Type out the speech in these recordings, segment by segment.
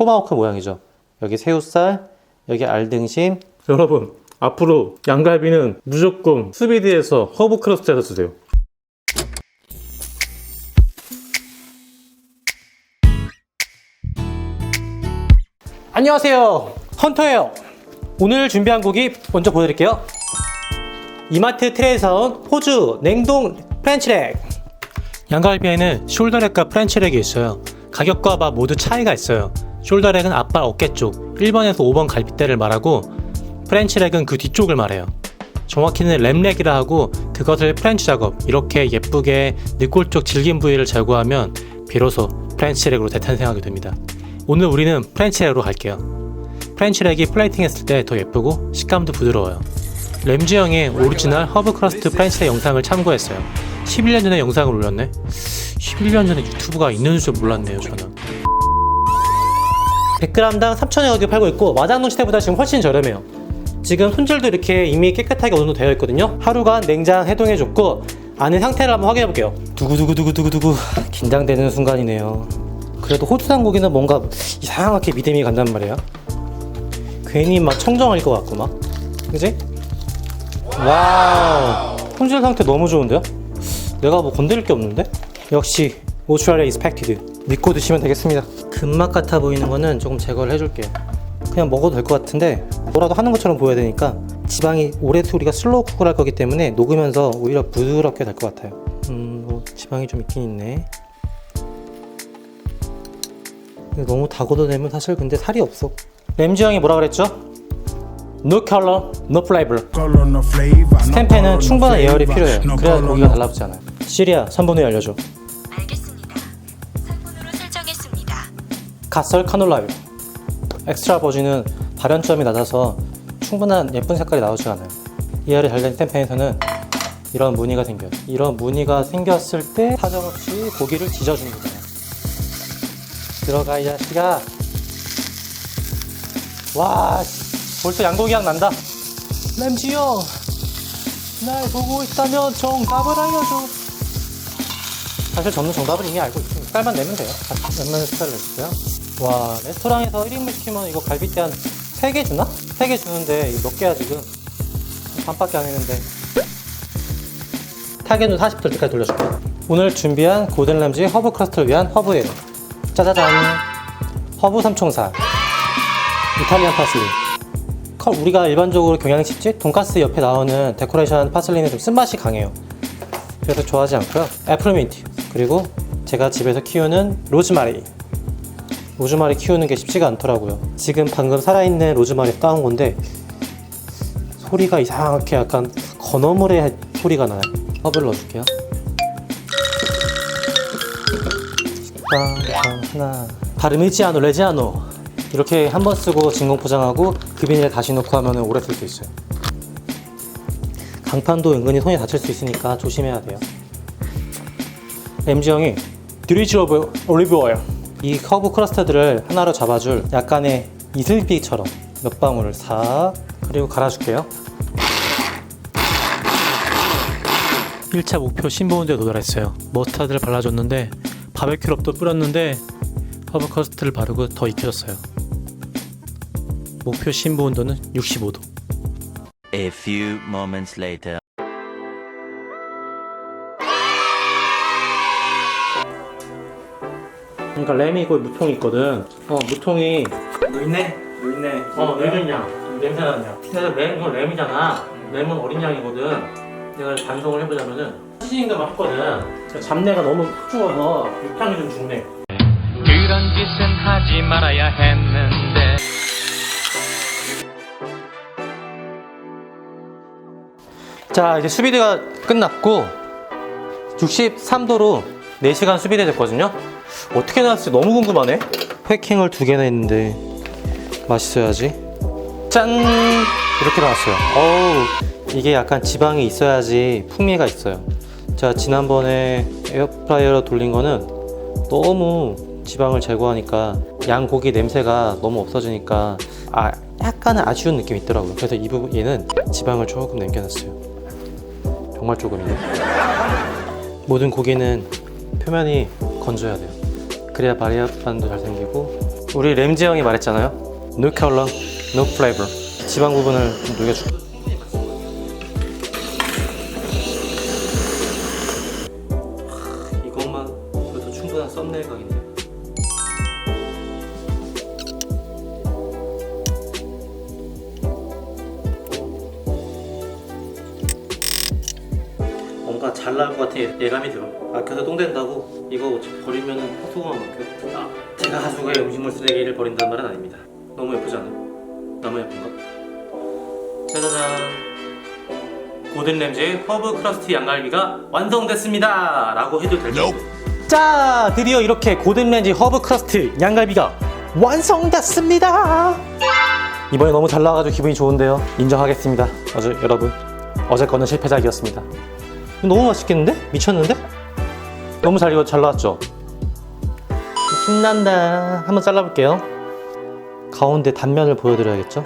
토마호크 모양이죠. 여기 새우살, 여기 알등심. 여러분 앞으로 양갈비는 무조건 수비드에서 허브 크러스트에서 드세요. 안녕하세요. 헌터예요. 오늘 준비한 고기 먼저 보여드릴게요. 이마트 트레이에서 온 호주 냉동 프렌치렉. 양갈비에는 숄더렉과 프렌치렉이 있어요. 가격과 맛 모두 차이가 있어요. 숄더렉은 앞발 어깨 쪽 1번에서 5번 갈비대를 말하고 프렌치렉은 그 뒤쪽을 말해요. 정확히는 램렉이라 하고 그것을 프렌치 작업 이렇게 예쁘게 늑골 쪽 질긴 부위를 제거하면 비로소 프렌치렉으로 재탄생하게 됩니다. 오늘 우리는 프렌치렉으로 갈게요. 프렌치렉이 플레이팅 했을 때 더 예쁘고 식감도 부드러워요. 램지 형의 오리지널 허브 크러스트 프렌치렉 영상을 참고했어요. 11년 전에 영상을 올렸네. 11년 전에 유튜브가 있는 줄 몰랐네요, 저는. 100g당 3,000원에 팔고 있고 마장동 시대보다 지금 훨씬 저렴해요. 지금 손질도 이렇게 이미 깨끗하게 어느 정도 되어 있거든요. 하루간 냉장 해동해줬고 안에 상태를 한번 확인해 볼게요. 두구두구두구두구두구 긴장되는 순간이네요. 그래도 호주산 고기는 뭔가 이상하게 믿음이 간단 말이에요. 괜히 막 청정할 것 같고 막, 그지? 와우, 손질 상태 너무 좋은데요? 내가 뭐 건드릴 게 없는데? 역시 오스트레일리아 이스펙티드 믿고 드시면 되겠습니다. 근맛 같아 보이는 거는 조금 제거를 해줄게요. 그냥 먹어도 될 것 같은데 뭐라도 하는 것처럼 보여야 되니까 지방이 오래 우리가 슬로우 쿡을 할 거기 때문에 녹으면서 오히려 부드럽게 될 것 같아요. 음, 뭐 지방이 좀 있긴 있네. 너무 다고도 되면 사실 근데 살이 없어. 램지 형이 뭐라 그랬죠? No color, no flavor. 스탬페는 충분한 예열이 필요해요. 그래야 고기가 달라붙지 않아요. 시리아 3분의 알려줘. 갓설 카놀라유. 엑스트라 버진은 발연점이 낮아서 충분한 예쁜 색깔이 나오지 않아요. 예열이 잘된 스탬페에서는 이런 무늬가 생겨요. 이런 무늬가 생겼을 때 사정없이 고기를 지져주는 거잖아요. 들어가 이 자식아. 와 씨, 벌써 양고기 향 난다. 램지 형, 날 보고 있다면 정답을 알려줘. 사실 저는 정답을 이미 알고 있습니다. 색깔만 내면 돼요. 웬만한 색깔을 냈어요. 와, 레스토랑에서 1인분 시키면 이거 갈비대 한 3개 주나? 3개 주는데 몇 개야 지금? 반밖에 안 했는데. 타겟은 40도 때까지 돌려줄게요. 오늘 준비한 고든 램지 허브 크러스트를 위한 허브예요. 짜자잔. 허브 삼총사. 이탈리안 파슬리. 컬 우리가 일반적으로 경양식집 돈가스 옆에 나오는 데코레이션 파슬리는 좀 쓴맛이 강해요. 그래서 좋아하지 않고요. 애플민트 그리고 제가 집에서 키우는 로즈마리. 로즈마리 키우는 게 쉽지가 않더라고요. 지금 방금 살아있는 로즈마리 따온 건데 소리가 이상하게 약간 건어물의 소리가 나요. 허브를 넣어줄게요. 빵, 빵, 하나. 파르미지아노, 레지아노. 이렇게 한 번 쓰고 진공 포장하고 그 비닐에 다시 넣고 하면 오래 쓸 수 있어요. 강판도 은근히 손에 다칠 수 있으니까 조심해야 돼요. MG 형이 드리지 오브 올리브 오일 이 커브 크러스트들을 하나로 잡아줄 약간의 이슬비처럼 몇 방울을 싹 그리고 갈아줄게요. 1차 목표 신보온대에 도달했어요. 머스타드를 발라줬는데 바베큐럽도 뿌렸는데 허브 커스트를 바르고 더 익혀졌어요. 목표 신보 온도는 65도. A few moments later. 그러니까 램이 거의 무통이 있거든. 어 무통이 물네? 물네. 어 늙은 양 냄새 나는 양. 근데 램 이건 램이잖아. 램은 어린 양이거든. 내가 반송을 해보자면은 시즈닝도 했거든. 그러니까 잡내가 너무 훅 죽어서 육향이 좀 죽네. 그런 짓은 하지 말아야 했는데 자 이제 수비대가 끝났고 63도로 4시간 수비대 됐거든요 어떻게 나왔을지 너무 궁금하네. 패킹을 두 개나 했는데 맛있어야지. 짠! 이렇게 나왔어요. 어우 이게 약간 지방이 있어야지 풍미가 있어요. 제가 지난번에 에어프라이어로 돌린 거는 너무 지방을 제거하니까 양고기 냄새가 너무 없어지니까 아 약간은 아쉬운 느낌이 있더라고요. 그래서 이 부분 얘는 지방을 조금 남겨놨어요. 정말 조금이네. 모든 고기는 표면이 건져야 돼요. 그래야 바리아판도 잘 생기고 우리 램지 형이 말했잖아요. No color, no flavor. 지방 부분을 좀 녹여줄게. 잘 나올 것 같은 예 감이 들어. 막혀서 똥 된다고 이거 버리면은 헛소금만 막혀. 아, 제가 가수가 음식물 쓰레기를 버린다는 말은 아닙니다. 너무 예쁘지 않아요? 너무 예쁜가? 짜자잔. 고든 램지의 허브 크러스트 양갈비가 완성됐습니다. 라고 해도 될것 같아요. 자, 드디어 이렇게 고든 램지 허브 크러스트 양갈비가 완성됐습니다. 이번에 너무 잘 나와가지고 기분이 좋은데요. 인정하겠습니다. 아주 여러분. 어제 거는 실패작이었습니다. 너무 맛있겠는데? 미쳤는데? 너무 잘 이거 잘 나왔죠? 신난다. 한번 잘라볼게요. 가운데 단면을 보여드려야겠죠?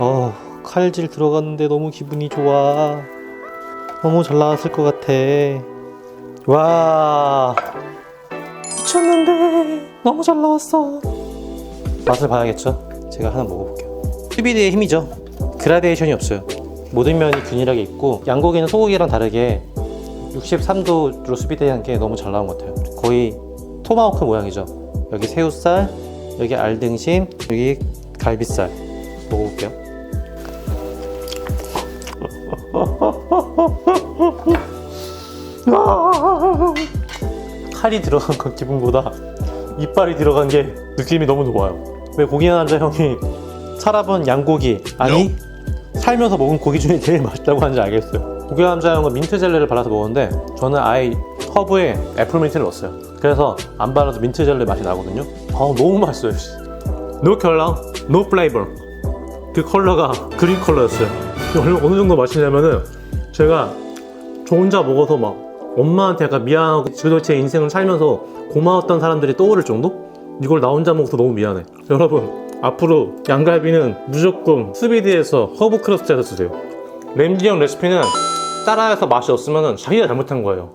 어, 칼질 들어갔는데 너무 기분이 좋아. 너무 잘 나왔을 것 같아. 와, 미쳤는데 너무 잘 나왔어. 맛을 봐야겠죠? 제가 하나 먹어볼게요. 수비드의 힘이죠. 그라데이션이 없어요. 모든 면이 균일하게 있고 양고기는 소고기랑 다르게 63도로 수비대한 게 너무 잘 나온 것 같아요. 거의 토마호크 모양이죠. 여기 새우살, 여기 알등심, 여기 갈비살. 먹어볼게요. 칼이 들어간 건 기분보다 이빨이 들어간 게 느낌이 너무 좋아요. 왜 고기 남자 형이 살아본 양고기 아니 살면서 먹은 고기 중에 제일 맛있다고 하는지 알겠어요. 고기 남자 형은 민트 젤리를 발라서 먹었는데 저는 아예 허브에 애플 민트를 넣었어요. 그래서 안 발라도 민트 젤리 맛이 나거든요. 아 너무 맛있어요. 씨. No color, no flavor. 그 컬러가 그린 컬러였어요. 어느 정도 맛이냐면은 제가 저 혼자 먹어서 막 엄마한테 약간 미안하고 그래도 제 인생을 살면서 고마웠던 사람들이 떠오를 정도? 이걸 나 혼자 먹어서 너무 미안해. 여러분 앞으로 양갈비는 무조건 스비드에서 허브 크러스트에서 드세요. 램지 형 레시피는 따라해서 맛이 없으면 자기가 잘못한 거예요.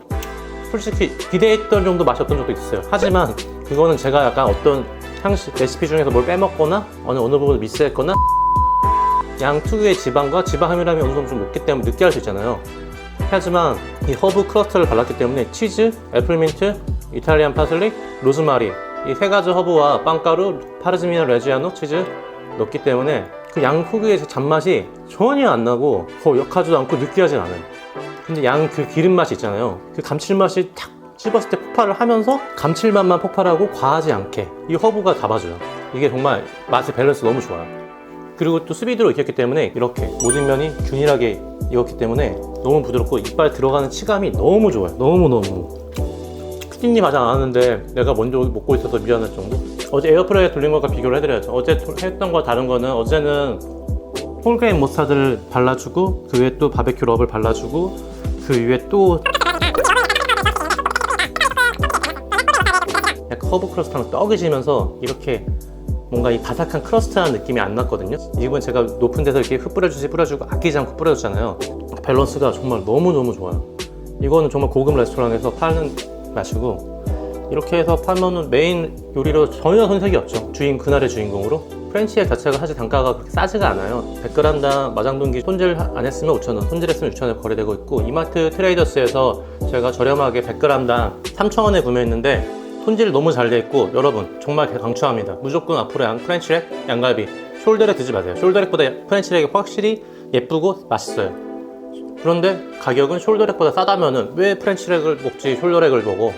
솔직히 기대했던 정도 맛이 없던 적도 있어요. 하지만 그거는 제가 약간 어떤 향시 레시피 중에서 뭘 빼먹거나 어느 어느 부분을 미스했거나 양 특유의 지방과 지방 함유량이 어느 정도 좀 높기 때문에 느끼할 수 있잖아요. 하지만 이 허브 크러스트를 발랐기 때문에 치즈, 애플민트, 이탈리안 파슬리, 로즈마리 이 세 가지 허브와 빵가루, 파르지미노 레지아노 치즈 넣기 때문에 그양 특유의 잔맛이 전혀 안 나고 더 역하지도 않고 느끼하진 않아요. 근데 양 그 기름 맛이 있잖아요. 그 감칠맛이 탁 씹었을 때 폭발을 하면서 감칠맛만 폭발하고 과하지 않게 이 허브가 잡아줘요. 이게 정말 맛의 밸런스 너무 좋아요. 그리고 또 수비드로 익혔기 때문에 이렇게 모든 면이 균일하게 익었기 때문에 너무 부드럽고 이빨 들어가는 치감이 너무 좋아요. 너무너무. 피디님 아직 안 왔는데 내가 먼저 먹고 있어서 미안할 정도? 어제 에어프라이어 돌린 것과 비교를 해드려야죠. 어제 도- 했던 거 다른 거는 어제는 홀그레인 머스타드를 발라주고 그 위에 또 바베큐 럽을 발라주고 그 위에 또 약간 허브 크러스트랑 떡이 지면서 이렇게 뭔가 이 바삭한 크러스트한 느낌이 안 났거든요. 이건 제가 높은 데서 이렇게 흩 뿌려주지 뿌려주고 아끼지 않고 뿌려줬잖아요. 밸런스가 정말 너무너무 좋아요. 이거는 정말 고급 레스토랑에서 파는 맛이고 이렇게 해서 팔면은 메인 요리로 전혀 손색이 없죠. 주인 그날의 주인공으로. 프렌치액 자체가 사실 단가가 그렇게 싸지가 않아요. 100g당 마장동기 손질 안 했으면 5,000원, 손질했으면 6,000원에 거래되고 있고 이마트 트레이더스에서 제가 저렴하게 100g당 3,000원에 구매했는데 손질 너무 잘 돼 있고 여러분 정말 강추합니다. 무조건 앞으로 양 프렌치렉, 양갈비, 숄더렉 드지 마세요. 숄더렉보다 프렌치렉이 확실히 예쁘고 맛있어요. 그런데 가격은 숄더렉보다 싸다면은 왜 프렌치렉을 먹지 숄더렉을 먹어?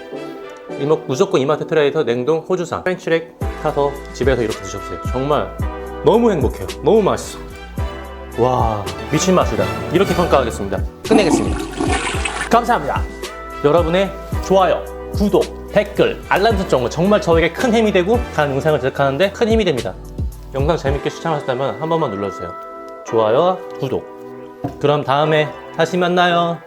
이모 무조건 이마트 트레이더 냉동 호주산 프렌치렉 사서 집에서 이렇게 드셔보세요. 정말 너무 행복해요. 너무 맛있어. 와 미친 맛이다. 이렇게 평가하겠습니다. 끝내겠습니다. 감사합니다. 여러분의 좋아요, 구독, 댓글, 알람 설정은 정말 저에게 큰 힘이 되고 다른 영상을 제작하는데 큰 힘이 됩니다. 영상 재밌게 시청하셨다면 한 번만 눌러주세요. 좋아요와 구독. 그럼 다음에 다시 만나요.